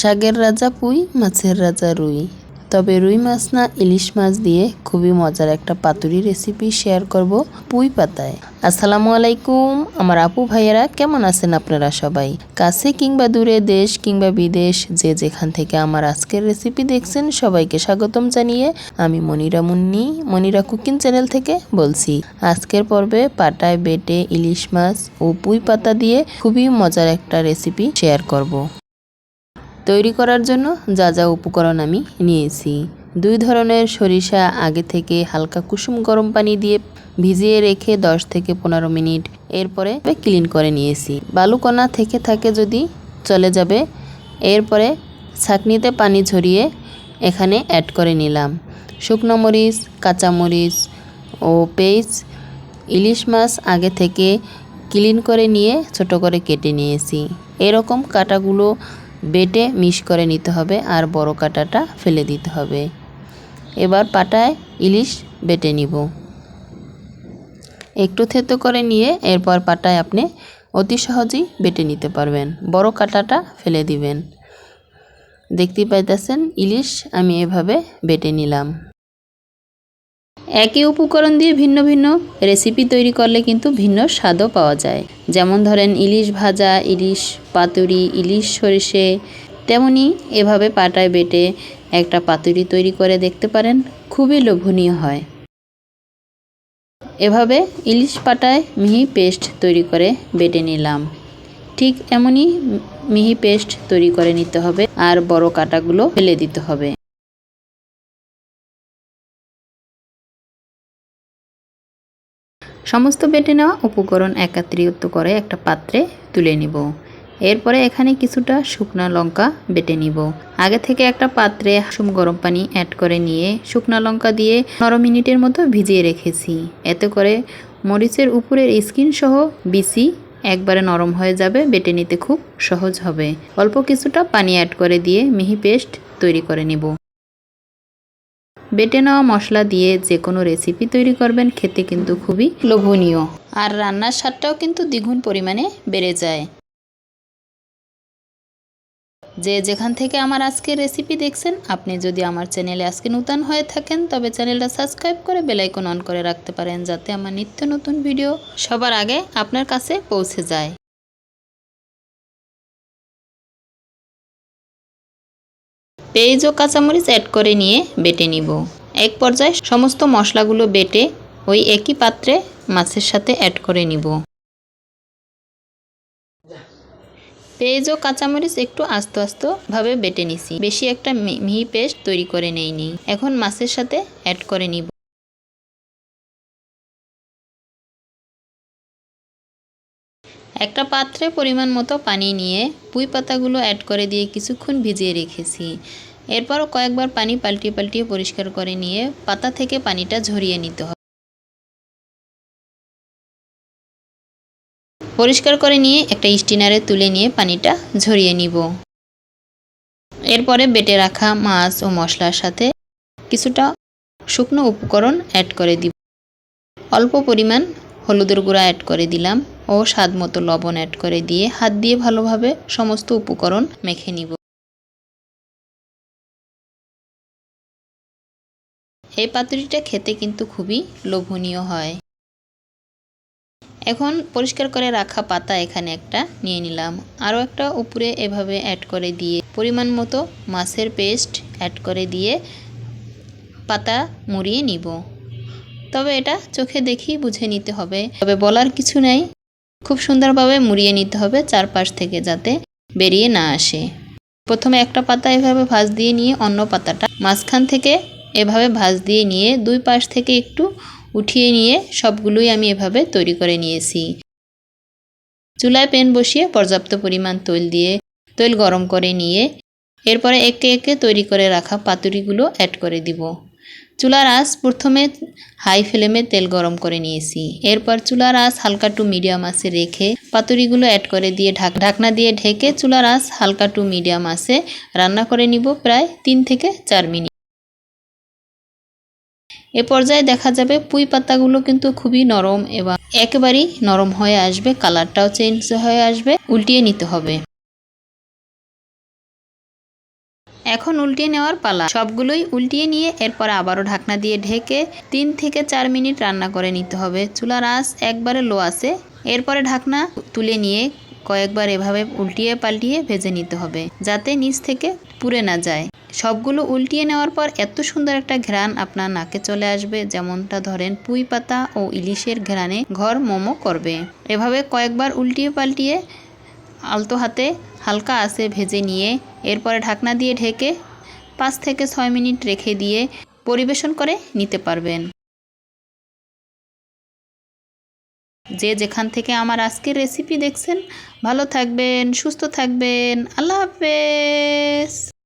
শাকের রাজা পুই, মাছের রাজা রুই। তবে রুই মাছ না, ইলিশ মাছ দিয়ে খুবই মজার একটা পাতুরি রেসিপি শেয়ার করব পুই পাতায়। আসসালামু আলাইকুম। আমার আপু ভাইয়েরা, কেমন আছেন আপনারা সবাই? কাছে কিংবা দূরে দেশ কিংবা বিদেশ, যে যেখান থেকে আমার আজকের রেসিপি দেখছেন, সবাইকে স্বাগতম জানিয়ে আমি মনিরা মুন্নি, মনিরা কুকিং চ্যানেল থেকে বলছি। আজকের পর্বে পাটায় বেটে ইলিশ মাছ ও পুই পাতা দিয়ে খুবই মজার একটা রেসিপি শেয়ার করব। তৈরি করার জন্য যা যা উপকরণ আমি নিয়েছি। দুই ধরনের সরিষা আগে থেকে হালকা কুসুম গরম পানি দিয়ে ভিজিয়ে রেখে 10 থেকে পনেরো মিনিট এরপরে ক্লিন করে নিয়েছি। বালুকণা থেকে থাকে যদি চলে যাবে, এরপরে ছাকনিতে পানি ঝরিয়ে এখানে অ্যাড করে নিলাম। শুকনো মরিচ কাঁচামরিচ ও পেঁয়াজ, ইলিশ মাছ আগে থেকে ক্লিন করে নিয়ে ছোট করে কেটে নিয়েছি। এরকম কাটাগুলো বেটে মিশ করে নিতে হবে আর বড় কাটাটা ফেলে দিতে হবে। এবার পাটায় ইলিশ বেটে নিব। একটু থেতো করে নিয়ে এরপর পাটায় আপনি অতি সহজেই বেটে নিতে পারবেন। বড় কাটাটা ফেলে দিবেন। দেখতে পাইতেছেন, ইলিশ আমি এভাবে বেটে নিলাম। একই উপকরণ দিয়ে ভিন্ন ভিন্ন রেসিপি তৈরি করলে কিন্তু ভিন্ন স্বাদও পাওয়া যায়। যেমন ধরেন ইলিশ ভাজা, ইলিশ পাতুরি, ইলিশ সরিষে, তেমনি এভাবে পাটায় বেটে একটা পাতুরি তৈরি করে দেখতে পারেন, খুবই লোভনীয় হয়। এভাবে ইলিশ পাটায় মিহি পেস্ট তৈরি করে বেটে নিলাম। ঠিক এমনই মিহি পেস্ট তৈরি করে নিতে হবে আর বড় কাটাগুলো ফেলে দিতে হবে। সমস্ত বেটে নেওয়া উপকরণ একাত্রিত করে একটা পাত্রে তুলে নিব। এরপরে এখানে কিছুটা শুকনা লঙ্কা বেটে নিব। আগে থেকে একটা পাত্রে সুম গরম পানি অ্যাড করে নিয়ে শুকনা লঙ্কা দিয়ে পনেরো মিনিটের মতো ভিজিয়ে রেখেছি। এতে করে মরিচের উপরের স্কিন সহ বিসি একবারে নরম হয়ে যাবে, বেটে নিতে খুব সহজ হবে। অল্প কিছুটা পানি অ্যাড করে দিয়ে মিহি পেস্ট তৈরি করে নিব। বেটে নেওয়া মশলা দিয়ে যে কোনো রেসিপি তৈরি করবেন খেতে কিন্তু খুবই লোভনীয়। আর রান্নার স্বাদটাও কিন্তু দ্বিগুণ পরিমাণে বেড়ে যায়। যে যেখান থেকে আমার আজকে রেসিপি দেখছেন, আপনি যদি আমার চ্যানেলে আজকে নতুন হয়ে থাকেন, তবে চ্যানেলটা সাবস্ক্রাইব করে বেলাইকন অন করে রাখতে পারেন, যাতে আমার নিত্য নতুন ভিডিও সবার আগে আপনার কাছে পৌঁছে যায়। পেঁয়াজ ও কাঁচামরিচ অ্যাড করে নিয়ে বেটে নিব। এক পর্যায়ে সমস্ত মশলাগুলো বেটে ওই একই পাত্রে মাছের সাথে অ্যাড করে নিব। পেঁয়াজ ও কাঁচামরিচ একটু আস্তে আস্তেভাবে বেটে নিছি। বেশি একটা মিহি পেস্ট তৈরি করে নেইনি। এখন মাছের সাথে অ্যাড করে নিব। একটা পাত্রে পরিমাণ মতো পানি নিয়ে পুঁই পাতাগুলো অ্যাড করে দিয়ে কিছুক্ষণ ভিজিয়ে রেখেছি। এরপরও কয়েকবার পানি পাল্টিয়ে পাল্টিয়ে পরিষ্কার করে নিয়ে পাতা থেকে পানিটা ঝরিয়ে নিতে হবে। পরিষ্কার করে নিয়ে একটা স্টিনারে তুলে নিয়ে পানিটা ঝরিয়ে নিব। এরপরে বেটে রাখা মাছ ও মশলার সাথে কিছুটা শুকনো উপকরণ অ্যাড করে দিব। অল্প পরিমাণ হলুদের গুঁড়া অ্যাড করে দিলাম। ও স্বাদ মতো লবণ অ্যাড করে দিয়ে হাত দিয়ে ভালোভাবে সমস্ত উপকরণ মেখে নিব। এই পাতুরিটা খেতে কিন্তু খুবই লোভনীয় হয়। এখন পরিষ্কার করে রাখা পাতা এখানে একটা নিয়ে নিলাম। আরও একটা উপরে এভাবে অ্যাড করে দিয়ে পরিমাণ মতো মাছের পেস্ট অ্যাড করে দিয়ে পাতা মুড়িয়ে নিব। তবে এটা চোখে দেখি বুঝে নিতে হবে। তবে বলার কিছু নেই। খুব সুন্দরভাবে মুড়িয়ে নিতে হবে চারপাশ থেকে যাতে বেরিয়ে না আসে। প্রথমে একটা পাতা এভাবে ভাজ দিয়ে নিয়ে অন্য পাতাটা মাঝখান থেকে এভাবে ভাজ দিয়ে নিয়ে দুই পাশ থেকে একটু উঠিয়ে নিয়ে সবগুলোই আমি এভাবে তৈরি করে নিয়েছি। চুলায় প্যান বসিয়ে পর্যাপ্ত পরিমাণ তৈল দিয়ে তৈল গরম করে নিয়ে এরপরে একে একে তৈরি করে রাখা পাতুরিগুলো অ্যাড করে দিব। চুলার আঁচ প্রথমে হাই ফ্লেমে তেল গরম করে নিয়েছি। এরপর চুলার আঁচ হালকা টু মিডিয়াম আঁচে রেখে পাতুরিগুলো অ্যাড করে দিয়ে ঢাক ঢাকনা দিয়ে ঢেকে চুলার আঁচ হালকা টু মিডিয়াম আঁচে রান্না করে নিব প্রায় তিন থেকে চার মিনিট। এ পর্যায়ে দেখা যাবে পুঁই পাতাগুলো কিন্তু খুবই নরম এবং একেবারেই নরম হয়ে আসবে কালারটাও চেঞ্জ হয়ে আসবে, উল্টিয়ে নিতে হবে। এখন উল্টিয়ে নেওয়ার পালা। সবগুলোই উল্টিয়ে নিয়ে এরপর আবারও ঢাকনা দিয়ে ঢেকে তিন থেকে চার মিনিট রান্না করে নিতে হবে। চুলার আঁচ একবারে লো আছে। এরপরে ঢাকনা তুলে নিয়ে কয়েকবার এভাবে উল্টিয়ে পাল্টিয়ে ভেজে নিতে হবে, যাতে নিচ থেকে পুড়ে না যায়। সবগুলো উল্টিয়ে নেওয়ার পর এত সুন্দর একটা ঘ্রাণ আপনার নাকে চলে আসবে, যেমনটা ধরেন পুঁই পাতা ও ইলিশের ঘ্রাণে ঘর মোমো করবে। এভাবে কয়েকবার উল্টিয়ে পাল্টিয়ে আলতো হাতে হালকা আসে ভেজে নিয়ে এরপরে ঢাকনা দিয়ে ঢেকে পাঁচ থেকে ছয় মিনিট রেখে দিয়ে পরিবেশন করে নিতে পারবেন। যে যেখান থেকে আমার আজকের রেসিপি দেখছেন, ভালো থাকবেন, সুস্থ থাকবেন, আল্লাহ হাফেজ।